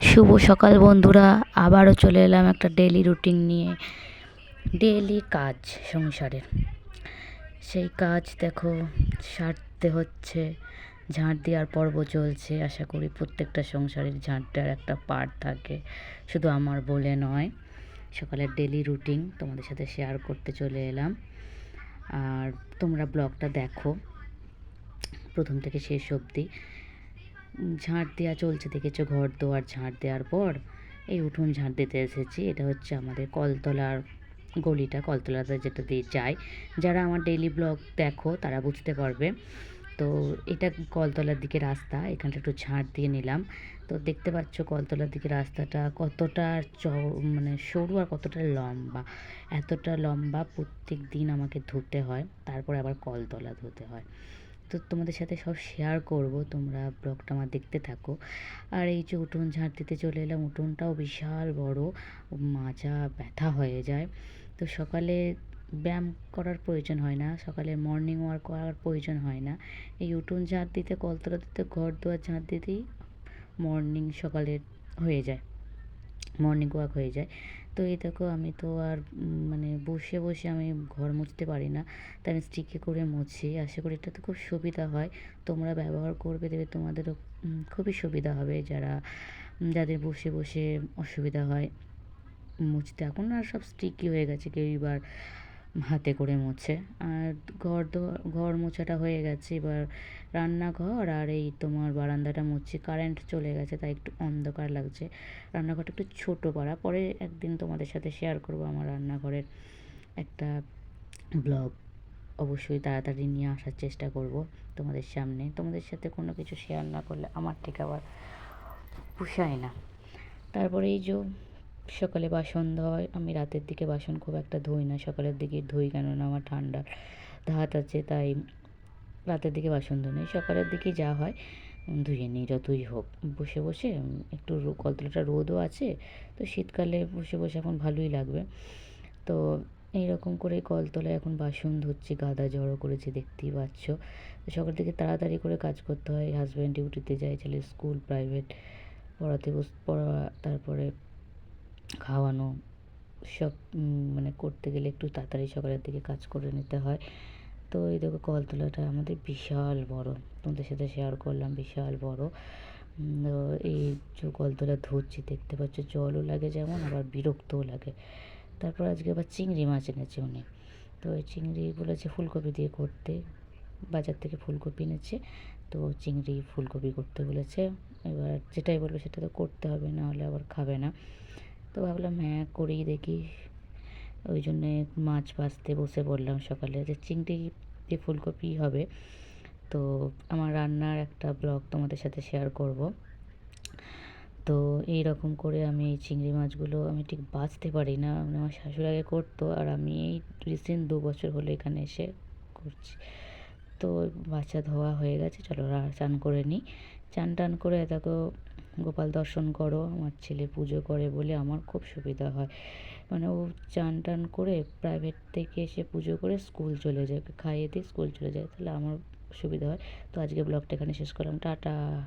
শুভ সকাল বন্ধুরা, আবারও চলে এলাম একটা ডেলি রুটিন নিয়ে। ডেলি কাজ সংসারের সেই কাজ দেখো, সারতে হচ্ছে, ঝাঁট দেওয়ার পর্ব চলছে। আশা করি প্রত্যেকটা সংসারের ঝাঁট দেওয়ার একটা পার্ট থাকে। শুধু আমার বলে নয়, সকালের ডেলি রুটিন তোমাদের সাথে শেয়ার করতে চলে এলাম। আর তোমরা ব্লগটা দেখো, প্রথম থেকে শেষ অবধি। ঝাঁট দেওয়া চলছে, দেখেছ? ঘর দোয়ার ঝাঁট দেওয়ার পর এই উঠোন ঝাঁট দিতে এসেছি। এটা হচ্ছে আমাদের কলতলার গলিটা, কলতলাতে যেটা দিয়ে যায় যারা আমার ডেইলি ব্লগ দেখো, তারা বুঝতে পারবে। তো এটা কলতলার দিকে রাস্তা, এখানটা একটু ঝাঁট দিয়ে নিলাম। তো দেখতে পাচ্ছ কলতলার দিকে রাস্তাটা কতটা চ মানে সরু আর কতটা লম্বা। এতটা লম্বা প্রত্যেক দিন আমাকে ধুতে হয়, তারপর আবার কলতলা ধুতে হয়। তো তোমাদের সাথে সব শেয়ার করব, তোমরা ব্লগটা আমার দেখতে থাকো। আর এই যে উঠোন ঝাঁট দিতে চলে এলাম, উঠোনটাও বিশাল বড়, মাজা ব্যথা হয়ে যায়। তো সকালে ব্যায়াম করার প্রয়োজন হয় না, সকালে মর্নিং ওয়াক করার প্রয়োজন হয় না। এই উঠোন ঝাঁট দিতে, কলতলা দিতে, ঘর দুয়ার ঝাঁট দিতেই মর্নিং সকালের হয়ে যায়। মর্নিং ওয়াক হয়ে যায়। তো এই দেখো আমি তো আর মানে বসে বসে আমি ঘর মুছতে পারি না। তাই আমি স্টিকে করে মুছি। আশা করি এটা তো খুব সুবিধা হয়। তোমরা ব্যবহার করবে দেবে, তোমাদেরও খুবই সুবিধা হবে যারা যাদের বসে বসে অসুবিধা হয়। মুছতে এখন আর সব স্টিকি হয়ে গেছে। কেউ এবার হাতে করে মোছে। আর ঘর দোয়ার ঘর মোছাটা হয়ে গেছে। এবার রান্নাঘর আর এই তোমার বারান্দাটা মুছছি কারেন্ট চলে গেছে, তাই একটু অন্ধকার লাগছে। রান্নাঘরটা একটু ছোটো পাড়া। পরে একদিন তোমাদের সাথে শেয়ার করব আমার রান্নাঘরের একটা ব্লগ অবশ্যই তাড়াতাড়ি নিয়ে আসার চেষ্টা করব তোমাদের সামনে। তোমাদের সাথে কোনো কিছু শেয়ার না করলে আমার ঠিক আবার পুষায় না। তারপরে এই যে সকালে বাসন ধোয়। আমি রাতের দিকে বাসন খুব একটা ধুই না। সকালের দিকে ধুই কেননা আমার ঠান্ডার ধাত আছে, তাই রাতের দিকে বাসন ধুই না সকালের দিকে যা হয় ধুয়ে নিই, যতই হোক। বসে বসে একটু কলতলাটা রোদও আছে, তো শীতকালে বসে বসে এখন ভালোই লাগবে। তো এইরকম করে কলতলায় এখন বাসন ধুচ্ছি, গাদা জড়ো করেছি, দেখতেই পাচ্ছ। তো সকাল থেকে তাড়াতাড়ি করে কাজ করতে হয়। হাজব্যান্ড ডিউটিতে যায়, ছেলে স্কুল প্রাইভেট পড়াতে পড়া, তারপরে খাওয়ানো, সব মানে করতে গেলে একটু তাড়াতাড়ি সকালের দিকে কাজ করে নিতে হয়। তো এই দেখো কলতলাটা আমাদের বিশাল বড়, তোমাদের সাথে শেয়ার করলাম, বিশাল বড়। এই যে কলতলা ধরছি, দেখতে পাচ্ছ জলও লাগে যেমন, আবার বিরক্তও লাগে। তারপর আজকে আবার চিংড়ি মাছ এনেছে উনি। তো ওই চিংড়ি বলেছে ফুলকপি দিয়ে করতে, বাজার থেকে ফুলকপি এনেছে, তো চিংড়ি ফুলকপি করতে বলেছে। এবার যেটাই বলবে সেটা তো করতে হবে না হলে আবার খাবে না। তো ভাবলাম হ্যাঁ করেই দেখি। ওই জন্যে মাছ ভাজতে বসে পড়লাম সকালে। যে চিংড়ি দিয়ে ফুলকপি হবে, তো আমার রান্নার একটা ব্লগ তোমাদের সাথে শেয়ার করব। তো এই রকম করে আমি এই চিংড়ি মাছগুলো আমি ঠিক বাঁচতে পারি না। মানে আমার শাশুড়ি আগে করতো আর আমি এই রিসেন্ট দু বছর হলো এখানে এসে করছি। তো বাচ্চা ধোয়া হয়ে গেছে, চলো চান করে নিই। চান টান করে দেখো গোপাল দর্শন করো, আমার ছেলে পুজো করে বলে আমার খুব সুবিধা হয়। মানে ও চান টান করে প্রাইভেট থেকে এসে পুজো করে স্কুল চলে যায়, খাইয়ে দিয়ে স্কুল চলে যায়, তাহলে আমার সুবিধা হয়। তো আজকে ব্লগটা এখানে শেষ করলাম, টাটা।